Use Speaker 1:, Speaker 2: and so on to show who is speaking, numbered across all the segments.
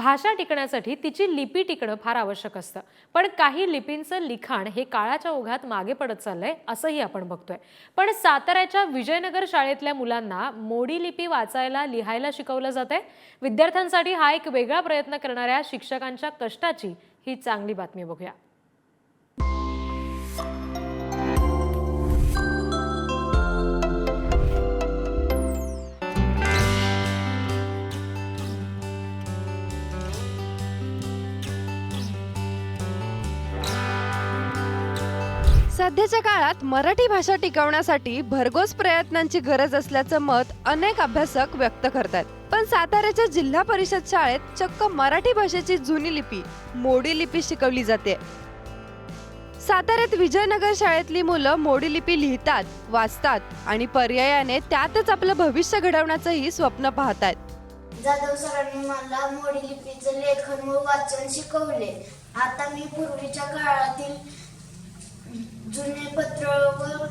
Speaker 1: भाषा टिकण्यासाठी तिची लिपी टिकणं फार आवश्यक असतं. पण काही लिपींचं लिखाण हे काळाच्या ओघात मागे पडत चाललंय असंही आपण बघतोय. पण साताऱ्याच्या विजयनगर शाळेतल्या मुलांना मोडी लिपी वाचायला लिहायला शिकवलं जात आहे विद्यार्थ्यांसाठी हा एक वेगळा प्रयत्न करणाऱ्या शिक्षकांच्या कष्टाची ही चांगली बातमी बघूया.
Speaker 2: सध्याच्या काळात मराठी भाषा टिकवण्यासाठी भरघोस प्रयत्नांची गरज असल्याचं मत अनेक अभ्यासक व्यक्त करतात पण साताऱ्याच्या जिल्हा परिषद शाळेत चक्क मराठी भाषेची जुनी लिपी मोडी लिपी शिकवली जाते. साताऱ्यात विजयनगर शाळेतली मुलं मोडी लिपी लिहितात वाचतात आणि पर्यायाने त्यातच आपलं भविष्य घडवण्याचंही स्वप्न पाहतात
Speaker 3: जाधव सरांनी मला मोडी लिपीचं लेखन व वाचन शिकवले आता मी पूर्वीच्या काळातील जुने पत्रावर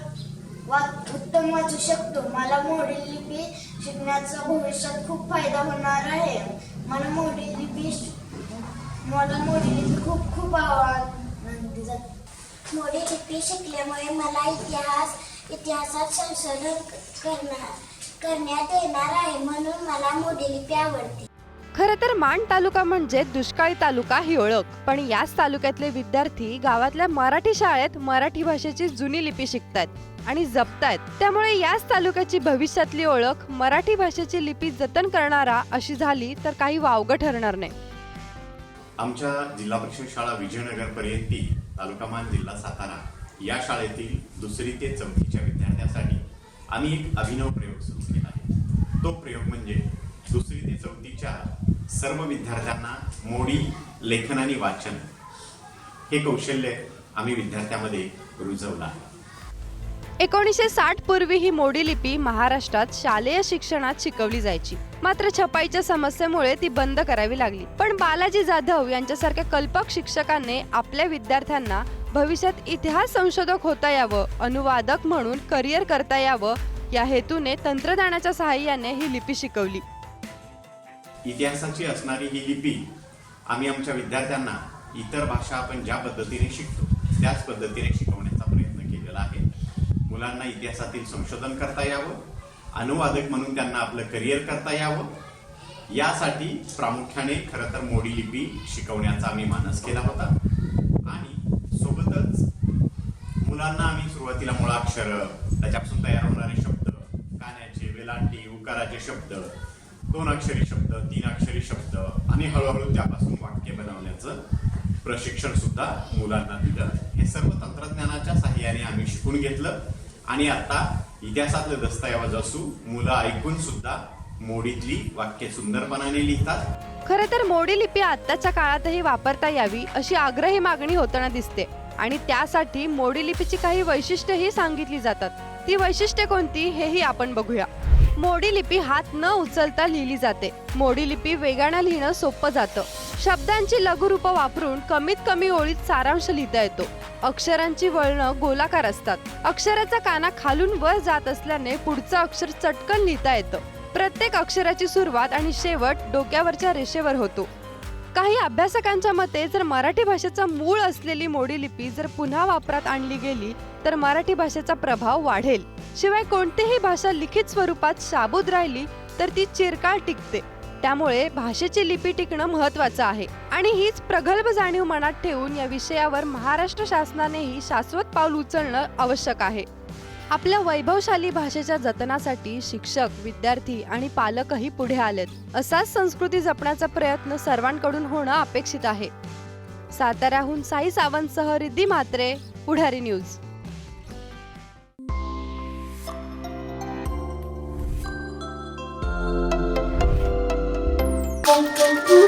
Speaker 3: वा- उत्तम वाचू शकतो. मला मोडी लिपी शिकण्याचा भविष्यात खूप फायदा होणार आहे. मला मोडी लिपी मला मोडी लिपी खूप खूप आवडते जाते. मोडी लिपी शिकल्यामुळे मला इतिहास इतिहासात संशोधन करणार करण्यात येणार आहे. म्हणून मला मोडी लिपी आवडते.
Speaker 2: खरं तर माण तालुका म्हणजे दुष्काळी तालुका ही ओळख. पण याच तालुक्यातले विद्यार्थी गावातल्या मराठी शाळेत मराठी भाषेची जुनी लिपी शिकतात आणि जपतायत. त्यामुळे याच तालुक्याची भविष्यातली ओळख मराठी भाषेची लिपी जतन करणारा अशी झाली तर काही वावगं ठरणार नाही.
Speaker 4: आमच्या जिल्हा परिषद शाळा विजयनगर पर्यंती तालुकामान जिल्हा सातारा या शाळेतील दुसरी ते चौथीच्या विद्यार्थ्यांसाठी आम्ही एक अभिनव प्रयोग सुरू केला आहे. तो प्रयोग म्हणजे दुसरी ते चौथीच्या सर्व विद्यार्थ्यांना मोडी लेखन आणि वाचन हे कौशल्य आम्ही विद्यार्थ्यामध्ये रुजवलं आहे.
Speaker 2: एकोणीसशे साठ पूर्वी ही मोडी लिपी महाराष्ट्रात शालेय शिक्षणात शिकवली जायची. मात्र छपाईच्या समस्येमुळे ती बंद करावी लागली. पण बालाजी जाधव यांच्यासारख्या कल्पक शिक्षकांनी आपल्या विद्यार्थ्यांना भविष्यात इतिहास संशोधक होता यावं अनुवादक म्हणून करिअर करता यावं या हेतूने तंत्रज्ञानाच्या सहाय्याने ही लिपी शिकवली.
Speaker 4: इतिहासाची असणारी ही लिपी आम्ही आमच्या विद्यार्थ्यांना इतर भाषा आपण ज्या पद्धतीने शिकतो त्याच पद्धतीने शिकवण्याचा प्रयत्न केलेला आहे. मुलांना इतिहासातील संशोधन करता यावं अनुवादक म्हणून त्यांना आपलं करिअर करता यावं. यासाठी प्रामुख्याने खरं तर मोडी लिपी शिकवण्याचा आम्ही मानस केला होता. आणि सोबतच मुलांना आम्ही सुरुवातीला मुळाक्षर त्याच्यापासून तयार होणारे शब्द कान्याचे वेलांटी उकाराचे शब्द दोन अक्षरी शब्द तीन अक्षरी शब्द आणि हळूहळू त्यापासून वाक्य बनवण्याचं प्रशिक्षण सुद्धा मुलांना दिलं. हे सर्व तंत्रज्ञानाच्या साहाय्याने आम्ही शिकून घेतलं आणि आता इतिहासातलं दस्तऐवज असू मुलं ऐकून सुद्धा मोडीतली वाक्य सुंदरपणाने लिहितात.
Speaker 2: खरं तर मोडी लिपी आत्ताच्या काळातही वापरता यावी अशी आग्रही मागणी होताना दिसते. आणि त्यासाठी मोडी लिपीची काही वैशिष्ट्यही सांगितली जातात. ती वैशिष्ट्ये कोणती हेही आपण बघूया. मोडी लिपी हात न उचलता लिहिली जाते. मोडी लिपी वेगानं लिहिणं सोपं जातं. शब्दांची लघुरूपं वापरून कमीत कमी ओळीत सारांश लिहिता येतो. अक्षरांची वळणं गोलाकार असतात. अक्षराचा काना खालून वर जात असल्याने पुढचं अक्षर चटकन लिहिता येतं. प्रत्येक अक्षराची सुरुवात आणि शेवट डोक्यावरच्या रेषेवर होतो. काही अभ्यासकांच्या मते जर मराठी भाषेचा मूळ असलेली मोडी लिपी जर पुन्हा वापरात आणली गेली तर मराठी भाषेचा प्रभाव वाढेल. शिवाय कोणतीही भाषा लिखित स्वरूपात शाबूत राहिली तर ती चिरकाळ टिकते. त्यामुळे भाषेची लिपी टिकणं महत्वाचं आहे. आणि हीच प्रगल्भ जाणीव मनात ठेवून या विषयावर महाराष्ट्र शासनानेही शाश्वत पाऊल उचलणं आवश्यक आहे. आपल्या वैभवशाली भाषेच्या जतनासाठी शिक्षक विद्यार्थी आणि पालकही पुढे आलेत. असाच संस्कृती जपण्याचा प्रयत्न सर्वांकडून होणं अपेक्षित आहे. साताऱ्याहून Sai सावंतसह Riddhi Mhatre Pudhari news.
Speaker 3: Thank you.